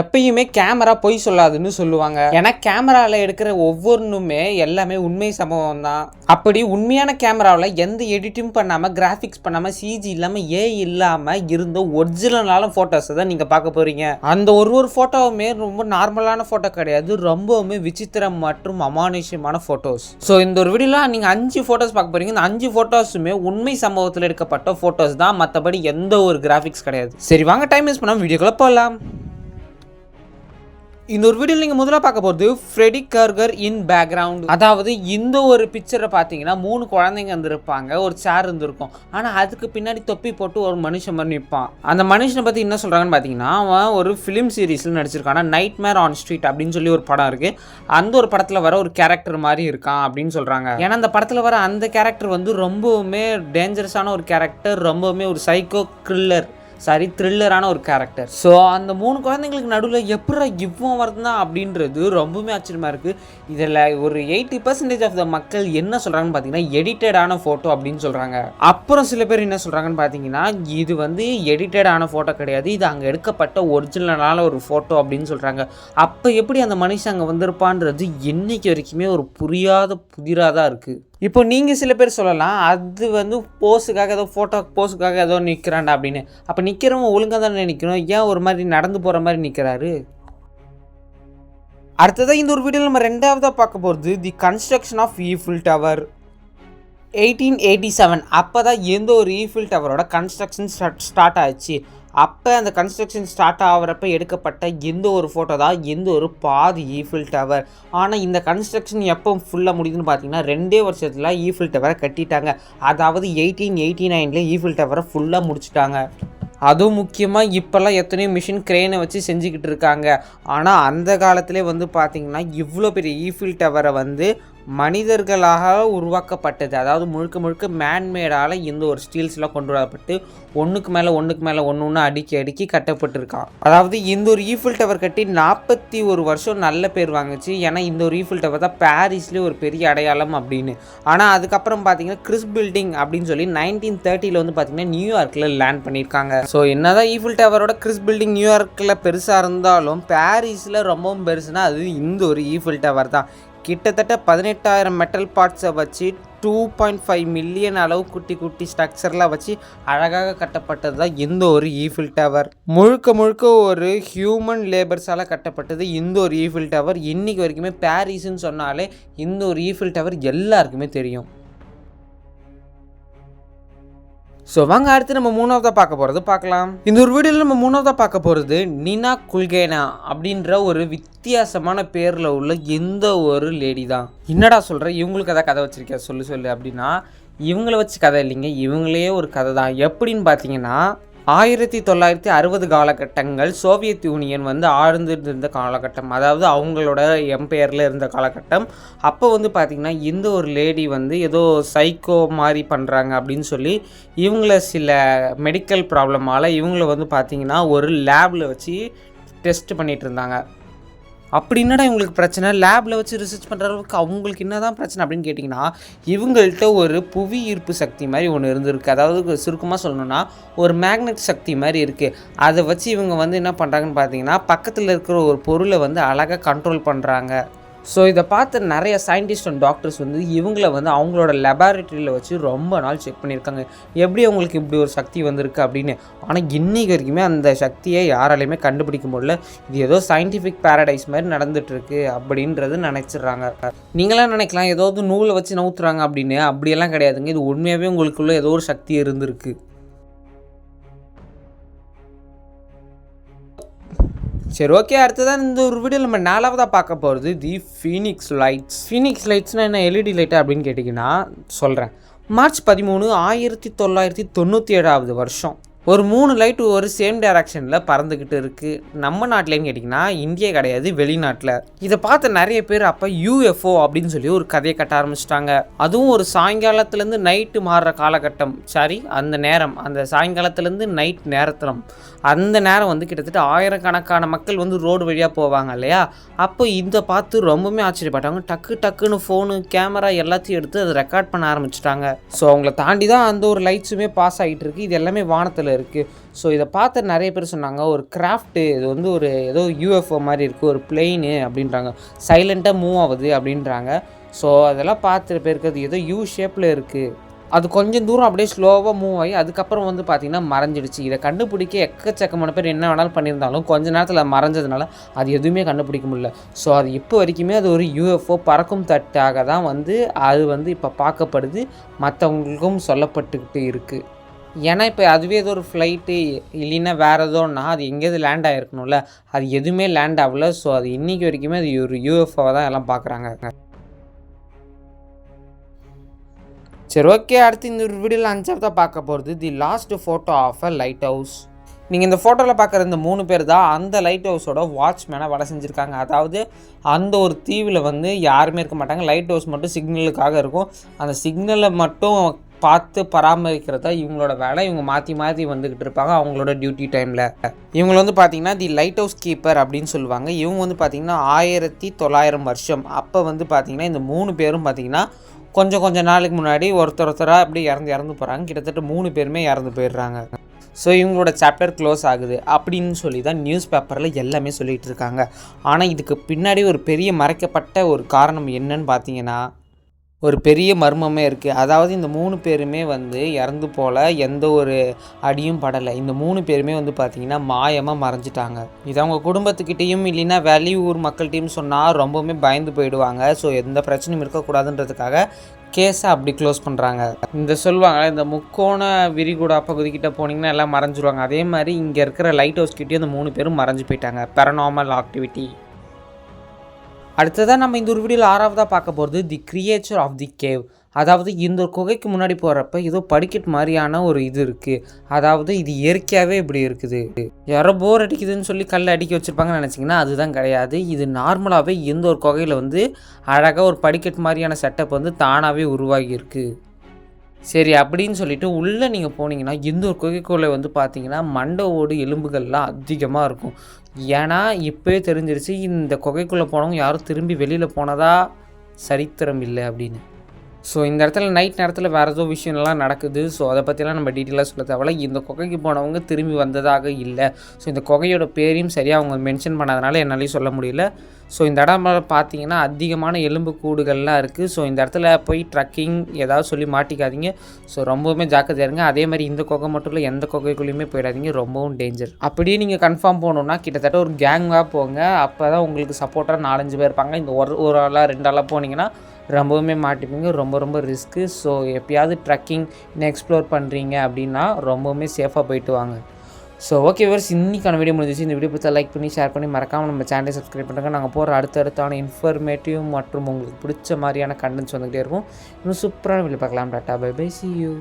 எப்பயுமே கேமரா பொய் சொல்லாதுன்னு சொல்லுவாங்க. ஏன்னா கேமராவில் எடுக்கிற ஒவ்வொன்றுமே எல்லாமே உண்மை சம்பவம் தான் அப்படி உண்மையான கேமராவில் எந்த எடிட்டும் பண்ணாமல் கிராஃபிக்ஸ் பண்ணாமல் சிஜி இல்லாமல் ஏ இல்லாமல் இருந்த ஒரிஜினலான ஃபோட்டோஸை தான் நீங்கள் பார்க்க போகிறீங்க அந்த ஒரு ஒரு ஃபோட்டோவுமே ரொம்ப நார்மலான ஃபோட்டோ கிடையாது. ரொம்பவுமே விசித்திரம் மற்றும் அமானுஷ்யமான ஃபோட்டோஸ் ஸோ இந்த ஒரு வீடியோவில் நீங்கள் அஞ்சு ஃபோட்டோஸ் பார்க்க போகிறீங்க இந்த அஞ்சு ஃபோட்டோஸுமே உண்மை சம்பவத்தில் எடுக்கப்பட்ட ஃபோட்டோஸ் தான். மற்றபடி எந்த ஒரு கிராஃபிக்ஸ் கிடையாது. சரி வாங்க டைம் யூஸ் பண்ணாமல் வீடியோக்குள்ளே போகலாம் இந்த ஒரு வீடியோ நீங்கள் முதல்ல பார்க்க போகிறது ஃப்ரெடி கர்கர் இன் பேக்ரவுண்ட் அதாவது இந்த ஒரு பிக்சரை பார்த்தீங்கன்னா மூணு குழந்தைங்க இருந்திருப்பாங்க. ஒரு சேர் இருந்திருக்கும். ஆனால் அதுக்கு பின்னாடி தொப்பி போட்டு ஒரு மனுஷன் மாதிரி நிற்பான் அந்த மனுஷனை பற்றி என்ன சொல்கிறாங்கன்னு பார்த்தீங்கன்னா அவன் ஒரு ஃபிலிம் சீரீஸில் நடிச்சிருக்கான். நைட் மேர் ஆன் ஸ்ட்ரீட் அப்படின்னு சொல்லி ஒரு படம் இருக்குது அந்த ஒரு படத்தில் வர ஒரு கேரக்டர் மாதிரி இருக்கான் அப்படின்னு சொல்கிறாங்க ஏன்னா அந்த படத்தில் வர அந்த கேரக்டர் வந்து ரொம்பவுமே டேஞ்சரஸான ஒரு கேரக்டர் ரொம்பவுமே ஒரு சைக்கோ த்ரில்லர் சாரி த்ரில்லரான ஒரு கேரக்டர் ஸோ அந்த மூணு குழந்தைங்களுக்கு நடுவில் எப்படா இவ்வளோ வருதுன்னா அப்படின்றது ரொம்பவுமே ஆச்சரியமாக இருக்குது இதில் ஒரு எயிட்டி பர்சன்டேஜ் ஆஃப் த மக்கள் என்ன சொல்கிறாங்கன்னு பார்த்தீங்கன்னா எடிட்டடான ஃபோட்டோ அப்படின்னு சொல்கிறாங்க அப்புறம் சில பேர் என்ன சொல்கிறாங்கன்னு பார்த்தீங்கன்னா இது வந்து எடிட்டடான ஃபோட்டோ கிடையாது. இது அங்கே எடுக்கப்பட்ட ஒரிஜினலான ஒரு ஃபோட்டோ அப்படின்னு சொல்கிறாங்க அப்போ எப்படி அந்த மனுஷன் அங்கே வந்திருப்பான்றது இன்னைக்கு வரைக்குமே ஒரு புரியாத புதிராக தான் இருக்குது இப்போ நீங்கள் சில பேர் சொல்லலாம் அது வந்து போஸுக்காக ஏதோ ஃபோட்டோ போஸுக்காக ஏதோ நிற்கிறாண்டா அப்படின்னு. அப்போ நிற்கிறவங்க ஒழுங்காக தானே நிற்கணும் ஏன் ஒரு மாதிரி நடந்து போகிற மாதிரி நிற்கிறாரு அடுத்ததாக இந்த ஒரு வீடியோவில் நம்ம ரெண்டாவதாக பார்க்க போகிறது the construction of Eiffel tower eighteen eighty seven அப்போ தான் எந்த ஒரு ஈஃபில் டவரோட கன்ஸ்ட்ரக்ஷன் ஸ்டார்ட் ஸ்டார்ட் ஆச்சு. அப்போ அந்த கன்ஸ்ட்ரக்ஷன் ஸ்டார்ட் ஆகிறப்ப எடுக்கப்பட்ட எந்த ஒரு ஃபோட்டோ தான் எந்த ஒரு பாதி ஈஃபில் டவர் ஆனால் இந்த கன்ஸ்ட்ரக்ஷன் எப்போ ஃபுல்லாக முடியுதுன்னு பார்த்தீங்கன்னா ரெண்டே வருஷத்தில் ஈஃபில் டவரை கட்டிட்டாங்க. அதாவது எயிட்டீன் எயிட்டி நைனில் ஈஃபில் டவரை ஃபுல்லாக முடிச்சிட்டாங்க. அதுவும் முக்கியமாக இப்போல்லாம் எத்தனையோ மிஷின் க்ரெயினை வச்சு செஞ்சுக்கிட்டு இருக்காங்க. ஆனால் அந்த காலத்திலே வந்து பார்த்திங்கன்னா இவ்வளோ பெரிய ஈஃபில் டவரை வந்து மனிதர்களாக உருவாக்கப்பட்டது. அதாவது முழுக்க முழுக்க மேன்மேடால் இந்த ஒரு ஸ்டீல்ஸ்லாம் கொண்டு வரப்பட்டு ஒன்றுக்கு மேலே ஒன்றுக்கு மேலே ஒன்று ஒன்று அடுக்கி அடுக்கி கட்டப்பட்டிருக்கான். அதாவது இந்த ஒரு ஈஃபில் டவர் கட்டி நாற்பத்தி ஒரு வருஷம் நல்ல பேர் வாங்குச்சு. ஏன்னா இந்த ஒரு ஈஃபில் டவர் தான் பாரிஸ்லேயே ஒரு பெரிய அடையாளம் அப்படின்னு. ஆனால் அதுக்கப்புறம் பார்த்தீங்கன்னா கிறிஸ் பில்டிங் அப்படின்னு சொல்லி நைன்டீன் தேர்ட்டியில் வந்து பார்த்தீங்கன்னா நியூயார்க்கில் லேண்ட் பண்ணியிருக்காங்க. ஸோ என்னதான் ஈஃபில் டவரோட கிறிஸ் பில்டிங் நியூயார்க்கில் பெருசாக இருந்தாலும் பாரிஸில் ரொம்பவும் பெருசுனா அது இந்த ஒரு ஈஃபில் டவர் தான். கிட்டத்தட்ட பதினெட்டாயிரம் மெட்டல் பார்ட்ஸை வச்சு டூ பாயிண்ட் ஃபைவ் மில்லியன் அளவு குட்டி குட்டி ஸ்ட்ரக்சர்லாம் வச்சு அழகாக கட்டப்பட்டது தான் இந்த ஒரு ஈஃபில் டவர் முழுக்க முழுக்க ஒரு ஹியூமன் லேபர்ஸால் கட்டப்பட்டது இந்த ஒரு ஈஃபில் டவர் இன்றைக்கி வரைக்குமே பாரிஸ்ன்னு சொன்னாலே இந்த ஒரு ஈஃபில் டவர் எல்லாருக்குமே தெரியும். ஸோ வாங்க அடுத்து நம்ம மூணாவதாக பார்க்க போகிறது பார்க்கலாம். இந்த ஒரு வீடியோவில் நம்ம மூணாவதாக பார்க்க போகிறது நினா குல்கேனா அப்படின்ற ஒரு வித்தியாசமான பேரில் உள்ள எந்த ஒரு லேடி தான். என்னடா சொல்கிற இவங்களுக்கு எதாவது கதை வச்சுருக்கியா? சொல்லு சொல்லு. அப்படின்னா இவங்கள வச்சு கதை இல்லைங்க. இவங்களே ஒரு கதை தான். எப்படின்னு பார்த்தீங்கன்னா ஆயிரத்தி தொள்ளாயிரத்தி அறுபது காலகட்டங்கள் சோவியத் யூனியன் வந்து ஆழ்ந்திருந்த காலகட்டம். அதாவது அவங்களோட எம்பையரில் இருந்த காலகட்டம். அப்போ வந்து பார்த்திங்கன்னா இந்த ஒரு லேடி வந்து ஏதோ சைக்கோ மாதிரி பண்ணுறாங்க அப்படின்னு சொல்லி இவங்கள சில மெடிக்கல் ப்ராப்ளமால் இவங்கள வந்து பார்த்திங்கன்னா ஒரு லேபில் வச்சு டெஸ்ட் பண்ணிகிட்டு இருந்தாங்க. அப்படி என்னடா இவங்களுக்கு பிரச்சனை? லேபில் வச்சு ரிசர்ச் பண்ணுற அளவுக்கு அவங்களுக்கு என்ன தான் பிரச்சனை அப்படின்னு கேட்டிங்கன்னா இவங்கள்ட்ட ஒரு புவி ஈர்ப்பு சக்தி மாதிரி ஒன்று இருந்திருக்கு. அதாவது சுருக்கமாக சொல்லணும்னா ஒரு மேக்னெட் சக்தி மாதிரி இருக்குது அதை வச்சு இவங்க வந்து என்ன பண்ணுறாங்கன்னு பார்த்தீங்கன்னா பக்கத்தில் இருக்கிற ஒரு பொருளை வந்து அழகாக கண்ட்ரோல் பண்ணுறாங்க ஸோ இதை பார்த்து நிறைய சயின்டிஸ்ட் அண்ட் டாக்டர்ஸ் வந்து இவங்கள வந்து அவங்களோட லெபார்ட்டரியில் வச்சு ரொம்ப நாள் செக் பண்ணியிருக்காங்க. எப்படி அவங்களுக்கு இப்படி ஒரு சக்தி வந்திருக்கு அப்படின்னு? ஆனால் இன்றைக்கு வரைக்குமே அந்த சக்தியை யாராலையுமே கண்டுபிடிக்க முடியல. இது ஏதோ சயின்டிஃபிக் பேரடைஸ் மாதிரி நடந்துகிட்ருக்கு அப்படின்றது நினச்சிடுறாங்க. நீங்களாம் நினைக்கலாம் ஏதாவது நூலை வச்சு நவுத்துறாங்க அப்படின்னு. அப்படியெல்லாம் கிடையாதுங்க. இது உண்மையாகவே உங்களுக்குள்ளே ஏதோ ஒரு சக்தி இருந்திருக்கு. சரி ஓகே அடுத்ததான் இந்த ஒரு வீடியோ நம்ம நாலாவதாக பார்க்க போகிறது தி ஃபீனிக்ஸ் லைட்ஸ் ஃபீனிக்ஸ் லைட்ஸ்னால் என்ன எல்இடி லைட்டா அப்படின்னு கேட்டிங்கன்னா சொல்கிறேன் மார்ச் பதிமூணு ஆயிரத்தி தொள்ளாயிரத்தி தொண்ணூற்றி ஏழாவது வருஷம். ஒரு மூணு லைட்டு ஒரு சேம் டைரக்ஷனில் பறந்துக்கிட்டு இருக்குது நம்ம நாட்டிலேன்னு கேட்டிங்கன்னா இந்தியா கிடையாது வெளிநாட்டில். இதை பார்த்த நிறைய பேர் அப்போ யூஎஃப்ஓ அப்படின்னு சொல்லி ஒரு கதையை கட்ட ஆரம்பிச்சிட்டாங்க. அதுவும் ஒரு சாயங்காலத்துலேருந்து நைட்டு மாறுற காலகட்டம். சாரி அந்த நேரம் அந்த சாயங்காலத்துலேருந்து நைட் நேரத்தில் அந்த நேரம் வந்து கிட்டத்தட்ட ஆயிரக்கணக்கான மக்கள் வந்து ரோடு வழியாக போவாங்க இல்லையா? அப்போ இதை பார்த்து ரொம்பவுமே ஆச்சரியப்பட்டாங்க. டக்கு டக்குன்னு ஃபோனு கேமரா எல்லாத்தையும் எடுத்து அதை ரெக்கார்ட் பண்ண ஆரம்பிச்சிட்டாங்க. ஸோ அவங்கள தாண்டி தான் அந்த ஒரு லைட்ஸுமே பாஸ் ஆகிட்டு இருக்கு. இது எல்லாமே வானத்தில் இருக்குது ஸோ இதை பார்த்து நிறைய பேர் சொன்னாங்க ஒரு கிராஃப்ட்டு இது வந்து ஒரு ஏதோ யூஎஃப்ஓ மாதிரி இருக்குது ஒரு பிளெயின் அப்படின்றாங்க. சைலண்ட்டாக மூவ் ஆகுது அப்படின்றாங்க. ஸோ அதெல்லாம் பார்த்துட்டு பேருக்கு அது ஏதோ யூ ஷேப்பில் இருக்குது அது கொஞ்சம் தூரம் அப்படியே ஸ்லோவாக மூவ் ஆகி அதுக்கப்புறம் வந்து பார்த்திங்கன்னா மறைஞ்சிடுச்சு. இதை கண்டுபிடிக்க எக்கச்சக்கமான பேர் என்ன வேணாலும் பண்ணியிருந்தாலும் கொஞ்ச நேரத்தில் மறைஞ்சதுனால அது எதுவுமே கண்டுபிடிக்க முடியல. ஸோ அது இப்போ வரைக்குமே அது ஒரு யூஎஃப்ஓ பறக்கும் தட்டாக தான் வந்து அது வந்து இப்போ பார்க்கப்படுது. மற்றவங்களுக்கும் சொல்லப்பட்டுக்கிட்டு இருக்குது ஏன்னா இப்போ அதுவே ஏதோ ஒரு ஃப்ளைட்டு இல்லைன்னா வேறு ஏதோன்னா அது எங்கேயாவது லேண்ட் ஆகிருக்கணும்ல அது எதுவுமே லேண்ட் ஆகல. ஸோ அது இன்றைக்கி வரைக்குமே அது ஒரு யூஎஃப்ஓவை தான் எல்லாம் பார்க்குறாங்க சரி ஓகே அடுத்து இந்த ஒரு வீடியோவில் தான் பார்க்க போகிறது the last photo of a lighthouse நீங்கள் இந்த ஃபோட்டோவில் பார்க்குற இந்த மூணு பேர் தான் அந்த லைட் ஹவுஸோட வாட்ச்மேனாக வேலை செஞ்சுருக்காங்க. அதாவது அந்த ஒரு தீவில் வந்து யாருமே இருக்க மாட்டாங்க. லைட் ஹவுஸ் மட்டும் சிக்னலுக்காக இருக்கும். அந்த சிக்னலை மட்டும் பார்த்து பராமரிக்கிறதா இவங்களோட வேலை. இவங்க மாற்றி மாற்றி வந்துக்கிட்டு இருப்பாங்க அவங்களோட டியூட்டி டைமில் இவங்க வந்து பார்த்திங்கன்னா தி லைட் ஹவுஸ் கீப்பர் அப்படின்னு சொல்லுவாங்க. இவங்க வந்து பார்த்திங்கன்னா ஆயிரத்தி தொள்ளாயிரம் வருஷம். அப்போ வந்து பார்த்திங்கன்னா இந்த மூணு பேரும் பார்த்திங்கன்னா கொஞ்சம் கொஞ்சம் நாளுக்கு முன்னாடி ஒருத்தர் ஒருத்தராக அப்படி இறந்து இறந்து போகிறாங்க கிட்டத்தட்ட மூணு பேருமே இறந்து போயிடுறாங்க. ஸோ இவங்களோட சாப்டர் க்ளோஸ் ஆகுது அப்படின்னு சொல்லி தான் நியூஸ் பேப்பரில் எல்லாமே சொல்லிகிட்டு இருக்காங்க. ஆனால் இதுக்கு பின்னாடி ஒரு பெரிய மறைக்கப்பட்ட ஒரு காரணம் என்னன்னு பார்த்தீங்கன்னா ஒரு பெரிய மர்மமே இருக்குது அதாவது இந்த மூணு பேருமே வந்து இறந்து போல் எந்த ஒரு அடியும் படலை. இந்த மூணு பேருமே வந்து பார்த்திங்கன்னா மாயமாக மறைஞ்சிட்டாங்க. இது அவங்க குடும்பத்துக்கிட்டேயும் இல்லைன்னா வெளியூர் மக்கள்கிட்டையும் சொன்னால் ரொம்பவுமே பயந்து போயிடுவாங்க. ஸோ எந்த பிரச்சனையும் இருக்கக்கூடாதுன்றதுக்காக கேஸை அப்படி க்ளோஸ் பண்ணுறாங்க இந்த சொல்லுவாங்க இந்த முக்கோண விரிகுடா பகுதிக்கிட்ட போனீங்கன்னா எல்லாம் மறைஞ்சிருவாங்க. அதே மாதிரி இங்கே இருக்கிற லைட் ஹவுஸ் கிட்டேயும் அந்த மூணு பேரும் மறைஞ்சு போயிட்டாங்க. பெரனாமல் ஆக்டிவிட்டி அடுத்ததாக நம்ம இந்த ஒரு வீடியோவில் ஆறாவதாக பார்க்க போகிறது the creature of the cave அதாவது இந்த ஒரு குகைக்கு முன்னாடி போகிறப்ப ஏதோ படிக்கட் மாதிரியான ஒரு இது இருக்குது அதாவது இது இயற்கையாகவே இப்படி இருக்குது. யாரோ போர் அடிக்குதுன்னு சொல்லி கல் அடிக்க வச்சுருப்பாங்கன்னு நினச்சிங்கன்னா அதுதான் கிடையாது. இது நார்மலாகவே இந்த ஒரு குகையில் வந்து அழகாக ஒரு படிக்கட் மாதிரியான செட்டப் வந்து தானாகவே உருவாகியிருக்கு சரி அப்படின்னு சொல்லிட்டு உள்ளே நீங்கள் போனீங்கன்னா எந்த ஒரு குகைக்குள்ளே வந்து பார்த்தீங்கன்னா மண்டை ஓடு எலும்புகள்லாம் அதிகமாக இருக்கும். ஏன்னா இப்போயே தெரிஞ்சிருச்சு இந்த குகைக்குள்ளே போனவங்க யாரும் திரும்பி வெளியில் போனதா சரித்திரம் இல்லை அப்படின்னு. ஸோ இந்த இடத்துல நைட் நேரத்தில் வேறு ஏதோ விஷயம்லாம் நடக்குது. ஸோ அதை பற்றிலாம் நம்ம டீட்டெயிலாக சொல்ல தேவையில்ல. இந்த குகைக்கு போனவங்க திரும்பி வந்ததாக இல்லை. ஸோ இந்த குகையோட பேரையும் சரியாக அவங்க மென்ஷன் பண்ணாதனால என்னாலையும் சொல்ல முடியல. ஸோ இந்த இடம் பார்த்தீங்கன்னா அதிகமான எலும்பு கூடுகள்லாம் இருக்குது ஸோ இந்த இடத்துல போய் ட்ரக்கிங் ஏதாவது சொல்லி மாட்டிக்காதீங்க. ஸோ ரொம்பவுமே ஜாக்கிரதையாக இருங்க. அதே மாதிரி இந்த கொகை மட்டும் இல்லை எந்த கொகைக்குள்ளேயுமே போயிடாதீங்க. ரொம்பவும் டேஞ்சர் அப்படியே நீங்கள் கன்ஃபார்ம் போகணுன்னா கிட்டத்தட்ட ஒரு கேங்காக போங்க. அப்போ தான் உங்களுக்கு சப்போர்ட்டாக நாலஞ்சு பேர் இருப்பாங்க. இந்த ஒரு ஒரு ஆளாக ரெண்டு ஆளாக போனீங்கன்னா ரொம்பவுமே மாட்டிப்பீங்க. ரொம்ப ரொம்ப ரிஸ்க்கு ஸோ எப்பயாவது ட்ரக்கிங் இன்னும் எக்ஸ்ப்ளோர் பண்ணுறீங்க அப்படின்னா ரொம்பவுமே சேஃபாக போயிட்டு வாங்க. ஸோ ஓகே வேர்ஸ் இன்றைக்கான வீடியோ முடிஞ்சிச்சு இந்த வீடியோ பற்றி லைக் பண்ணி ஷேர் பண்ணி மறக்காமல் நம்ம சேனலை சப்ஸ்கிரைப் பண்ணுறாங்க நாங்கள் போகிற அடுத்தடுத்தான இன்ஃபர்மேட்டிவ் மற்றும் உங்களுக்கு பிடிச்ச மாதிரியான கண்டென்ட்ஸ் வந்துகிட்டே இருக்கும் இன்னும் சூப்பரான வீடியோ பார்க்கலாம். Tata bye bye see you